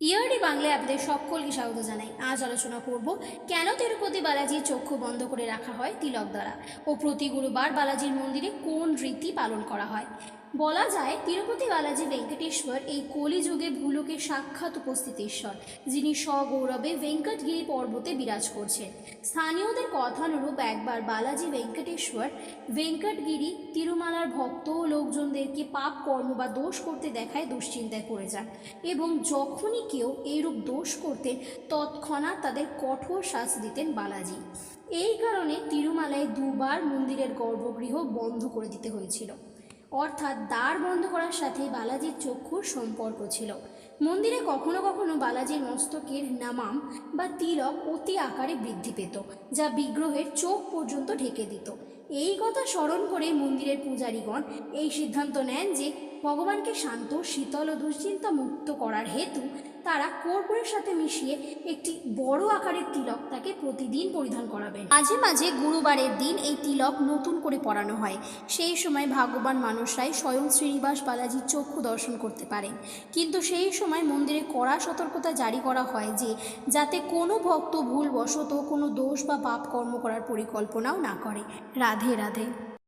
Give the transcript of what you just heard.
ইয়ারডি বাংলায় আপনাদের সকলকে স্বাগত জানাই। আজ আলোচনা করব, কেন তিরুপতি বালাজির চক্ষু বন্ধ করে রাখা হয় তিলক দ্বারা? ও প্রতি গুরুবার বালাজির মন্দিরে কোন রীতি পালন করা হয়? বলা যায়, তিরুপতি বালাজি ভেঙ্কটেশ্বর এই কলিযুগে ভুলোকে সাক্ষাৎ উপস্থিত ঈশ্বর, যিনি স্বগৌরবে ভেঙ্কটগিরি পর্বতে বিরাজ করছেন। স্থানীয়দের কথানুরূপ একবার বালাজি ভেঙ্কটেশ্বর ভেঙ্কটগিরি তিরুমালার ভক্ত ও লোকজনদেরকে পাপ কর্ম বা দোষ করতে দেখায় দুশ্চিন্তায় পড়ে যান এবং যখনই কেউ এইরূপ দোষ করতেন, তৎক্ষণাৎ তাদের কঠোর শাস্তি দিতেন বালাজি। এই কারণে তিরুমালায় দুবার মন্দিরের গর্ভগৃহ বন্ধ করে দিতে হয়েছিল। অর্থাৎ দ্বার বন্ধ করার সাথে বালাজির চক্ষুর সম্পর্ক ছিল। মন্দিরে কখনো কখনো বালাজির মস্তকের নামাম বা তিলক অতি আকারে বৃদ্ধি পেত, যা বিগ্রহের চোখ পর্যন্ত ঢেকে দিত। এই কথা স্মরণ করে মন্দিরের পূজারীগণ এই সিদ্ধান্ত নেন যে ভগবানকে শান্ত, শীতল ও দুশ্চিন্তা মুক্ত করার হেতু তারা কর্পূরের সাথে মিশিয়ে একটি বড় আকারের তিলক তাকে প্রতিদিন পরিধান করাবেন। মাঝে মাঝে গুরুবারের দিন এই তিলক নতুন করে পরানো হয়। সেই সময় ভাগ্যবান মানুষরাই স্বয়ং শ্রীনিবাস বালাজির চক্ষু দর্শন করতে পারেন। কিন্তু সেই সময় মন্দিরে কড়া সতর্কতা জারি করা হয় যে, যাতে কোনো ভক্ত ভুলবশত কোনো দোষ বা পাপ কর্ম করার পরিকল্পনাও না করে। রাধে রাধে।